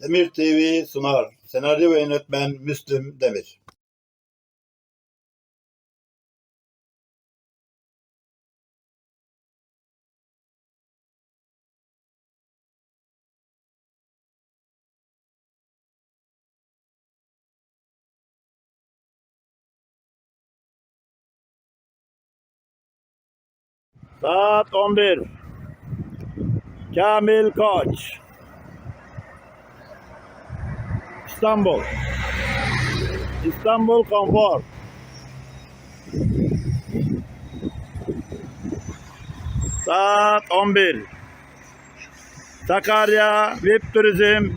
Demir TV sunar. Senaryo ve yönetmen Müslüm Demir. Saat 11. Kamil Koç. İstanbul. İstanbul Konfor. Saat 11. Sakarya, VIP Turizm,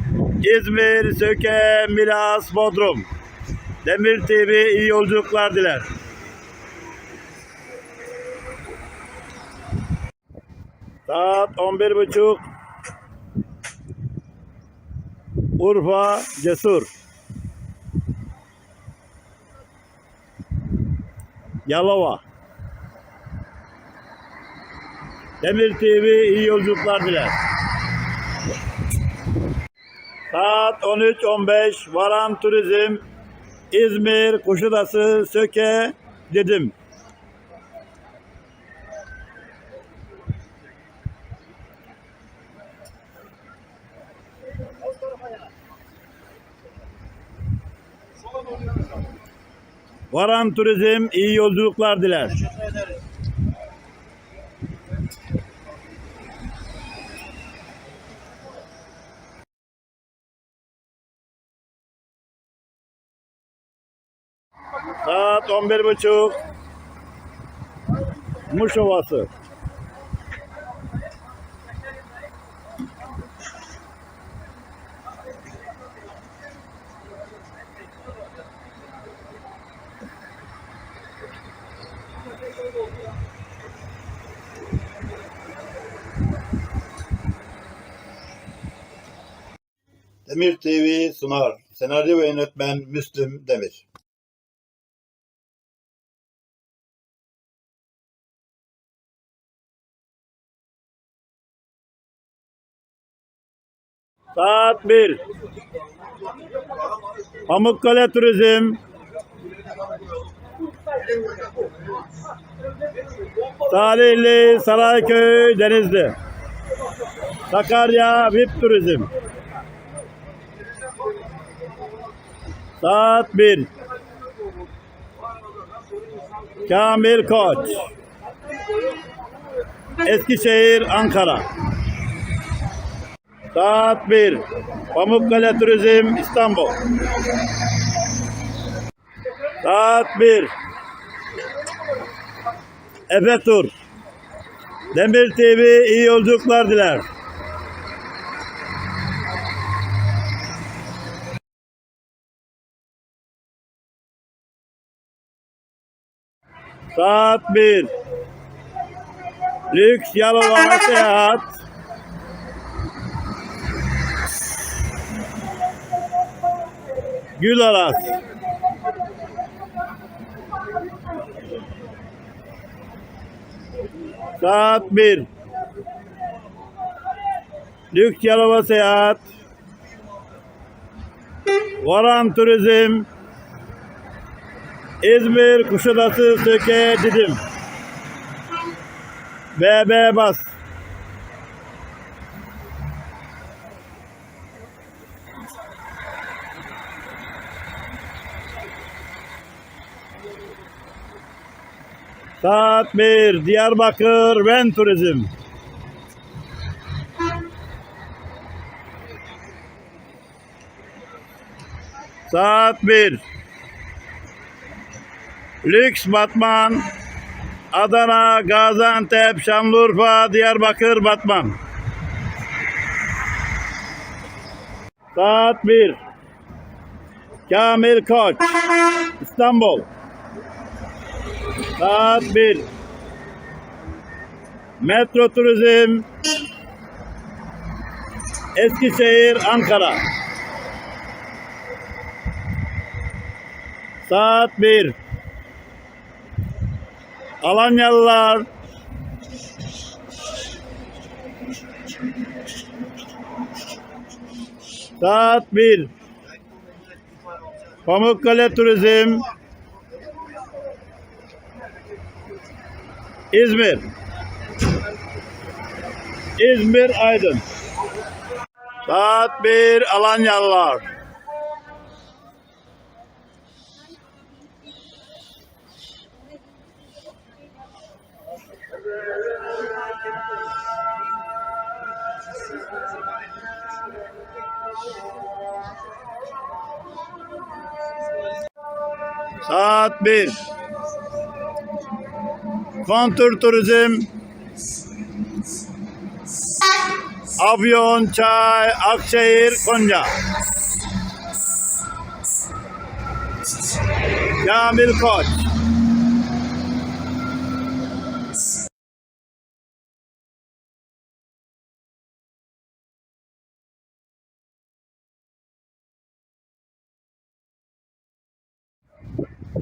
İzmir, Söke, Milas, Bodrum. Demir TV iyi yolculuklar diler. Saat 11.30. Urfa Cesur. Yalova. Demir TV iyi yolculuklar diler. Saat 13.15 Varan Turizm İzmir, Kuşadası, Söke, Didim. Varan Turizm iyi yolculuklar diler. Saat 11.30 Muş Ovası. Demir TV sunar. Senaryo ve yönetmen Müslüm Demir. Saat 1. Pamukkale Turizm. Salihli, Sarayköy, Denizli. Sakarya, VIP Turizm. 1. Kamil Koç. Eskişehir, Ankara. Saat 1. Pamukkale Turizm İstanbul. Saat 1. Efe Tur. Demir TV iyi yolculuklar diler. Saat 1. Lüks Yalova Seyahat. Gülaras. Saat 1. Lüks Yalova Seyahat. Varan Turizm. İzmir, Kuşadası, Söke, Didim. BB Bas. Saat 1 Diyarbakır Ven Turizm. Saat 1 Lüks Batman Adana, Gaziantep, Şanlıurfa, Diyarbakır, Batman. Saat 1 Kamil Koç İstanbul. Saat 1. Metro Turizm Eskişehir, Ankara. Saat 1. Alanyalılar Saat 1. Pamukkale Turizm. İzmir. İzmir Aydın. Saat 1 Alanyalılar. Saat 1. Kontur Turizm. Afyon, Çay, Akşehir, Konya. Kamil Koç.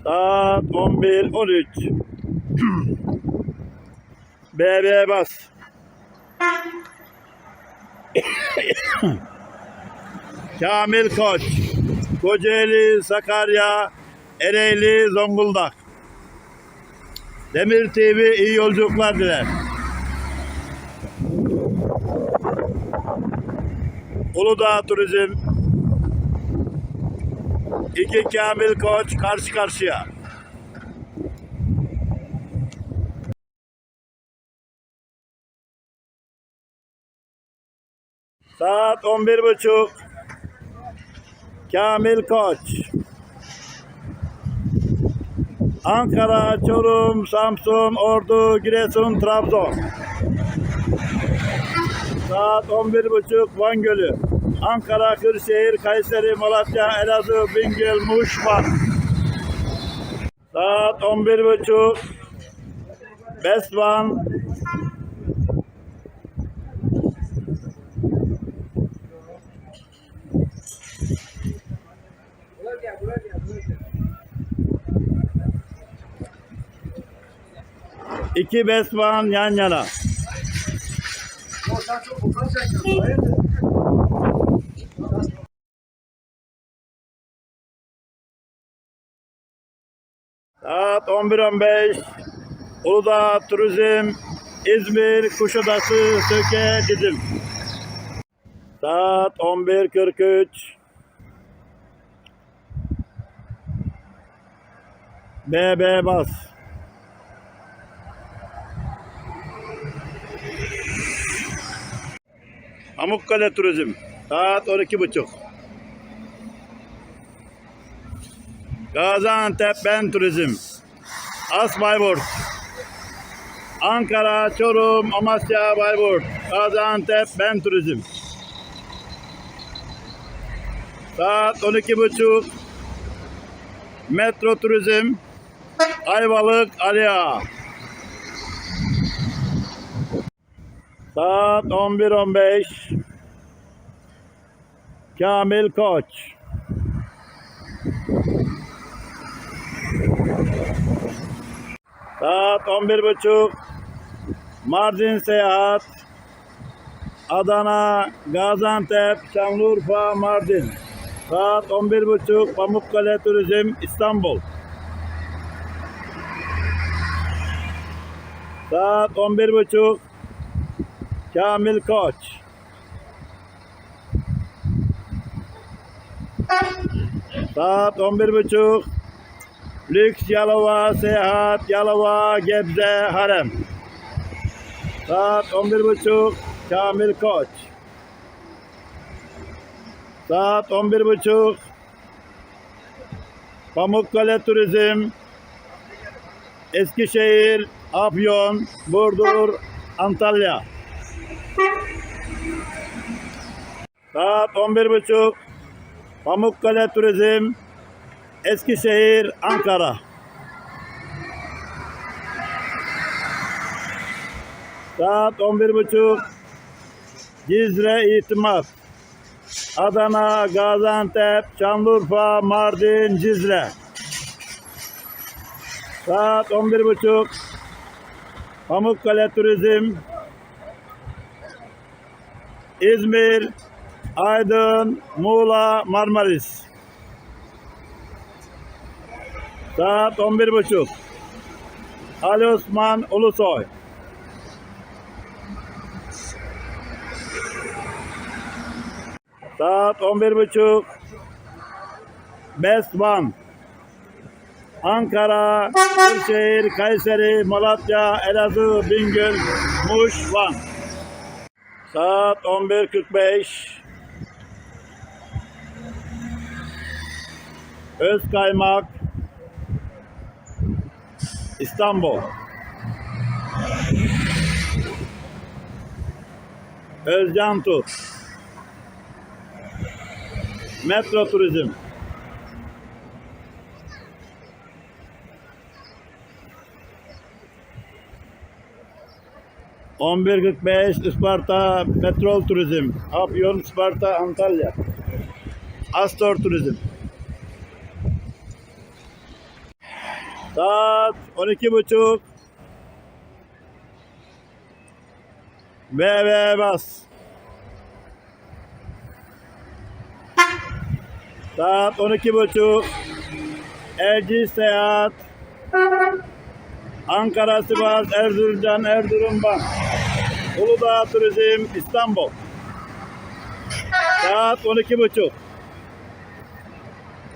Saat 11.13. BB bas. Kamil Koç. Kocaeli, Sakarya, Ereğli, Zonguldak. Demir TV iyi yolculuklar diler. Uludağ Turizm. İki Kamil Koç karşı karşıya. Saat 11 buçuk. Kamil Koç. Ankara, Çorum, Samsun, Ordu, Giresun, Trabzon. Saat 11 buçuk Van Gölü. Ankara, Kırşehir, Kayseri, Malatya, Elazığ, Bingöl, Muş, Van. Saat 11 buçuk. Besvan. İki Besvan yan yana. 11.15 Uludağ Turizm İzmir Kuşadası Söke Didim. Saat 11.43 BB Bas. Pamukkale Turizm Saat 12.30 Gaziantep Ben Turizm As Bayburt. Ankara, Çorum, Amasya, Bayburt. Gaziantep Ben Turizm. Saat 12.30 Metro Turizm Ayvalık, Aliağa Saat 11.15 Kamil Koç Saat 11.30 Mardin Seyahat. Adana, Gaziantep, Şanlıurfa, Mardin. Saat 11.30 Pamukkale Turizm İstanbul. Saat 11.30 Kamil Koç. Saat 11.30 Lüks Yalova, Seyahat, Yalova, Gebze, Harem. Saat 11.30 Kamil Koç. Saat 11.30 Pamukkale Turizm, Eskişehir, Afyon, Burdur, Antalya. Saat 11.30 Pamukkale Turizm, Eskişehir, Ankara. Saat 11.30 Cizre İtimat. Adana, Gaziantep, Şanlıurfa, Mardin, Cizre. Saat 11.30 Pamukkale Turizm İzmir, Aydın, Muğla, Marmaris. Saat 11.30. Ali Osman Ulusoy. Saat 11.30. Best One. Ankara, Kırşehir, Kayseri, Malatya, Elazığ, Bingöl, Muş, Van. Saat 11.45. Özkaymak, İstanbul. Özcan Tut. Metro Turizm. On bir beş Isparta Petrol Turizm. Afyon Isparta Antalya. Astor Turizm. Saat on iki buçuk. VV Bas. Saat on iki buçuk. Erci Seyahat. Ankara, Sivas, Erzincan, Erzurum, Van. Uludağ Turizm, İstanbul. Saat on iki buçuk.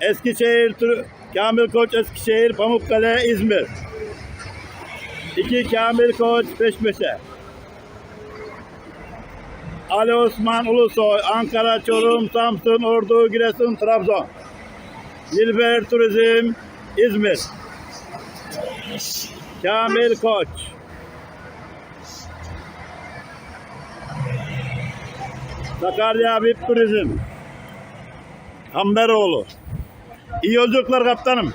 Eskişehir, Tur- Kamil Koç Eskişehir, Pamukkale, İzmir. İki Kamil Koç peş peşe. Ali Osman Ulusoy, Ankara, Çorum, Samsun, Ordu, Giresun, Trabzon. Nilber Turizm, İzmir. Kamil Koç. Sakarya VIP Turizm. Amberoğlu. İyi yolculuklar kaptanım.